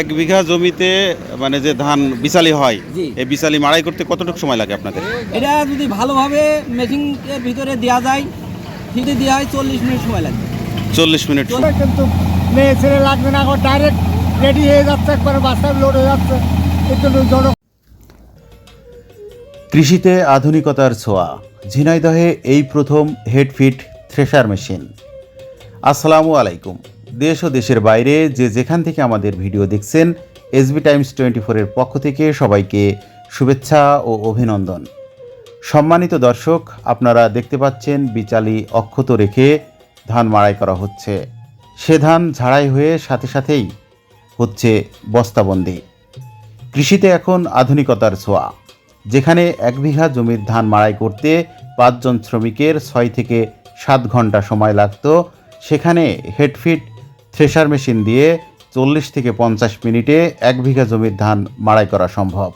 এক বিঘা জমিতে মানে যে ধান বিচালি হয়। এই বিচালি মাড়াই করতে কতটুকু সময় লাগে আপনাদের? এটা যদি ভালোভাবে মেশিনের ভিতরে দেওয়া যায় ফিটে দেওয়া হয় চল্লিশ মিনিট সময় লাগবে চল্লিশ মিনিট কিন্তু মেয়ে ছেলে লাগবে না এখন ডাইরেক্ট রেডি হয়ে যাচ্ছে একবারে বাস্তায় লোড হয়ে যাচ্ছে। কৃষিতে আধুনিকতার ছোঁয়া ঝিনাইদহে এই প্রথম হেডফিট থ্রেশার মেশিন আসসালামু আলাইকুম। দেশ ও দেশের বাইরে যে যেখান থেকে আমাদের ভিডিও দেখছেন এসবি টাইমস টোয়েন্টি ফোরের পক্ষ থেকে সবাইকে শুভেচ্ছা ও অভিনন্দন। সম্মানিত দর্শক, আপনারা দেখতে পাচ্ছেন বিচালি অক্ষত রেখে ধান মাড়াই করা হচ্ছে। সে ধান ঝাড়াই হয়ে সাথে সাথেই হচ্ছে বস্তাবন্দি কৃষিতে এখন আধুনিকতার ছোঁয়া। যেখানে এক বিঘা জমির ধান মাড়াই করতে পাঁচজন শ্রমিকের ছয় থেকে সাত ঘণ্টা সময় লাগত, সেখানে হেডফিট থ্রেশার মেশিন দিয়ে চল্লিশ থেকে পঞ্চাশ মিনিটে এক বিঘা জমির ধান মাড়াই করা সম্ভব।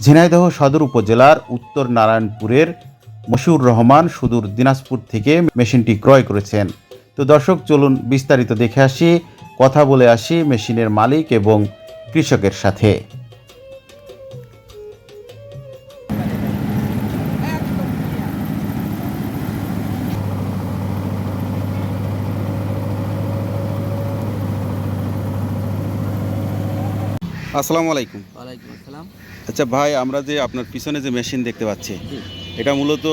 ঝিনাইদহ সদর উপজেলার উত্তর নারায়ণপুরের মশিউর রহমান সুদূর দিনাজপুর থেকে মেশিনটি ক্রয় করেছেন। তো দর্শক, চলুন বিস্তারিত দেখে আসি, কথা বলে আসি মেশিনের মালিক এবং কৃষকের সাথে। আসসালামু আলাইকুম। ওয়ালাইকুম আসসালাম। আচ্ছা ভাই আমরা যে আপনার পিছনে যে মেশিন দেখতে পাচ্ছি এটা মূলত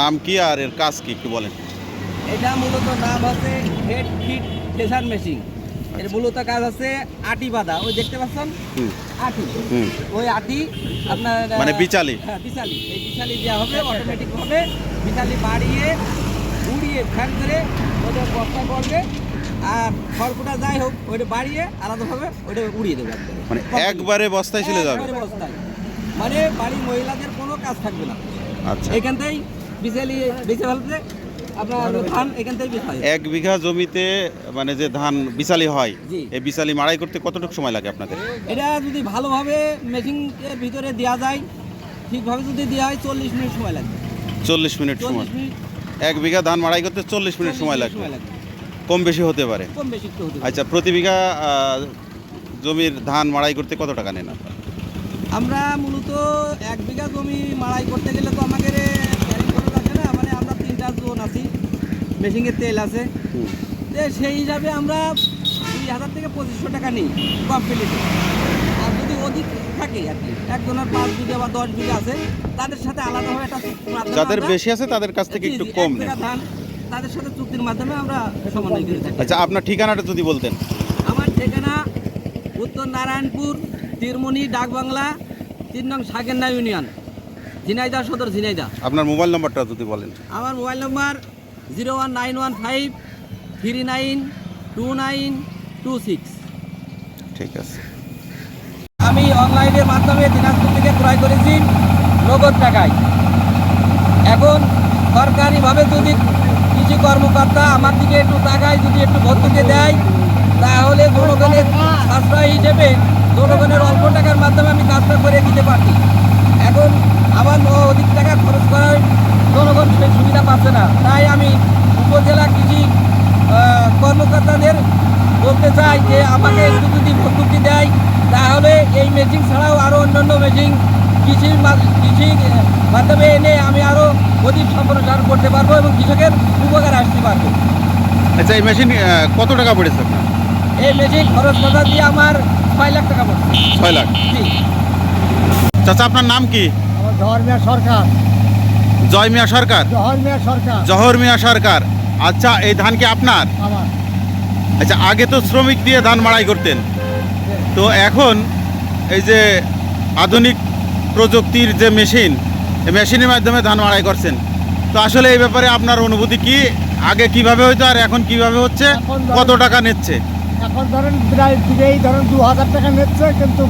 নাম কি আর এর কাজ কি একটু বলেন। এটা মূলত নাম আছে হেড ফিট প্রেসার মেশিন। এর মূলত কাজ আছে আটি বাঁধা। ওই দেখতে পাচ্ছেন? আটি। হুম। ওই আটি আপনার মানে বিচালি? হ্যাঁ বিচালি এই বিচালি দেওয়া হবে অটোমেটিক হবে বিচালি বাড়িয়ে উড়িয়ে ফ্যান করে ওটা বস্তা করবে আর খড়কুটা যাই হোক ওইটা বাড়িয়ে আলাদাভাবে ওইটা উড়িয়ে দেবে একবারে। মানে একবারে বস্তায় চলে যাবে? একবারে বস্তায়। মানে বাড়ির মহিলাদের কোনো কাজ থাকবে না। আচ্ছা। এখান থেকেই বিচালি বেঁচে ফেলতে আপনার ধান এখান থেকেই বেচা হয়। এক বিঘা জমিতে মানে যে ধান বিচালি হয় এই বিচালি মাড়াই করতে কতটুকু সময় লাগে আপনাদের? এটা যদি ভালোভাবে মেশিনের ভিতরে দেওয়া যায় ঠিকভাবে যদি দেওয়া হয় চল্লিশ মিনিট সময় লাগবে। চল্লিশ মিনিট সময়। এক বিঘা ধান মাড়াই করতে চল্লিশ মিনিট সময় লাগবে। কম বেশি হতে পারে। কম বেশি একটু হতে পারে। আচ্ছা প্রতি বিঘা আহ, জমির ধান মাড়াই করতে কত টাকা নেন আপনারা? আমরা মূলত এক বিঘা জমি মাড়াই করতে গেলে তো আমাদের ক্যারিং খরচ আছে না মানে আমরা তিনটা জোন আছি মেশিনের তেল আছে। সেই হিসাবে আমরা দুই হাজার থেকে পঁচিশশো টাকা নিই কমপ্লিট আর যদি অধিক থাকে আর কি একজনের পাঁচ বিঘা বা দশ বিঘা আছে তাদের সাথে আলাদাভাবে একটা মাধ্যমে যাদের আমরা- বেশি আছে তাদের কাছ থেকে জি, একটু জি, কম এক নেন। বিঘা ধান তাদের সাথে চুক্তির মাধ্যমে আমরা সমন্বয় করে থাকি। আচ্ছা আপনার ঠিকানাটা যদি বলতেন। আমার ঠিকানা উত্তর নারায়ণপুর তিরমণি ডাকবাংলা তিন নং সাগেন্না ইউনিয়ন ঝিনাইদা সদর ঝিনাইদা আপনার মোবাইল নাম্বারটা যদি বলেন। আমার mobile number zero one nine one five three nine two nine two six. ঠিক আছে। আমি অনলাইনের মাধ্যমে দিনাজপুর থেকে ক্রয় করেছি নগদ টাকায়। এখন সরকারিভাবে যদি কৃষি কর্মকর্তা আমার দিকে একটু টাকায় যদি একটু ভর্তুকি দেয়, তাহলে জনগণের সাশ্রয় হিসেবে জনগণের অল্প টাকার মাধ্যমে আমি কাজটা করে দিতে পারছি। এখন আমার অধিক টাকা খরচ করার জনগণ সুবিধা পাচ্ছে না। তাই আমি উপজেলা কৃষি কর্মকর্তাদের বলতে চাই যে, আমাকে একটু যদি ভর্তুকি দেয়, তাহলে এই মেশিন ছাড়াও আরও অন্যান্য মেশিন কৃষির মা- কৃষি মাধ্যমে এনে আমি আরও অধিক সম্প্রসারণ করতে পারব এবং কৃষকের উপকার আসতে পারব। আচ্ছা এই মেশিন কত টাকা পড়েছে আপনার? এই মেশিন খরচ কথা দিয়ে আমার ছয় লাখ টাকা পড়ছে। ছয় লাখ? জি। চাচা আপনার নাম কি? আমার জহর মিয়া সরকার। জয় মিয়া সরকার? জহর মিয়া সরকার। জহর মিয়া সরকার। আচ্ছা এই ধান কি আপনার? আমার। আচ্ছা আগে তো শ্রমিক দিয়ে ধান মাড়াই করতেন। তো এখন এই যে আধুনিক প্রযুক্তির যে মেশিন এই মেশিনের মাধ্যমে ধান মাড়াই করছেন। তো আসলে এই ব্যাপারে আপনার অনুভূতি কি? আগে কীভাবে হইতো আর এখন কীভাবে হচ্ছে? কত টাকা নিচ্ছে? এখন ধরেন প্রায় দিকেই ধরেন দু হাজার টাকা নিচ্ছে কিন্তু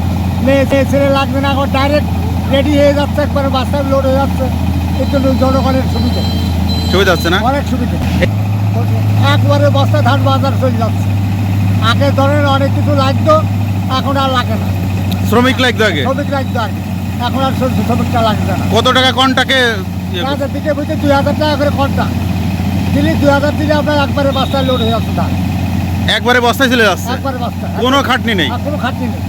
মেয়ে ছেলে লাগবে না এখন ডাইরেক্ট রেডি হয়ে যাচ্ছে একবারে বাস্তায় লোড হয়ে যাচ্ছে। কিন্তু জনগণের সুবিধা। সুবিধা হচ্ছে না? অনেক সুবিধা। একবারে বস্তা ধান বাজার চলে যাচ্ছে। আগে ধরেন অনেক কিছু লাগতো এখন আর লাগে না। শ্রমিক লাগতো আগে? শ্রমিক লাগতো আগে। এখন আর শ্রমিকটা লাগবে না। কত টাকা কনটাকে দিকে বুঝতে দুই হাজার টাকা করে ঘণ্টা দিলে দুই হাজার দিলে আপনার একবারে বাস্তায় লোড হয়ে যাচ্ছে ধান। একবারে বস্তায় চলে যাচ্ছে? একবারে বাস্তা কোনো খাটনি নেই? কোনো খাটনি নেই।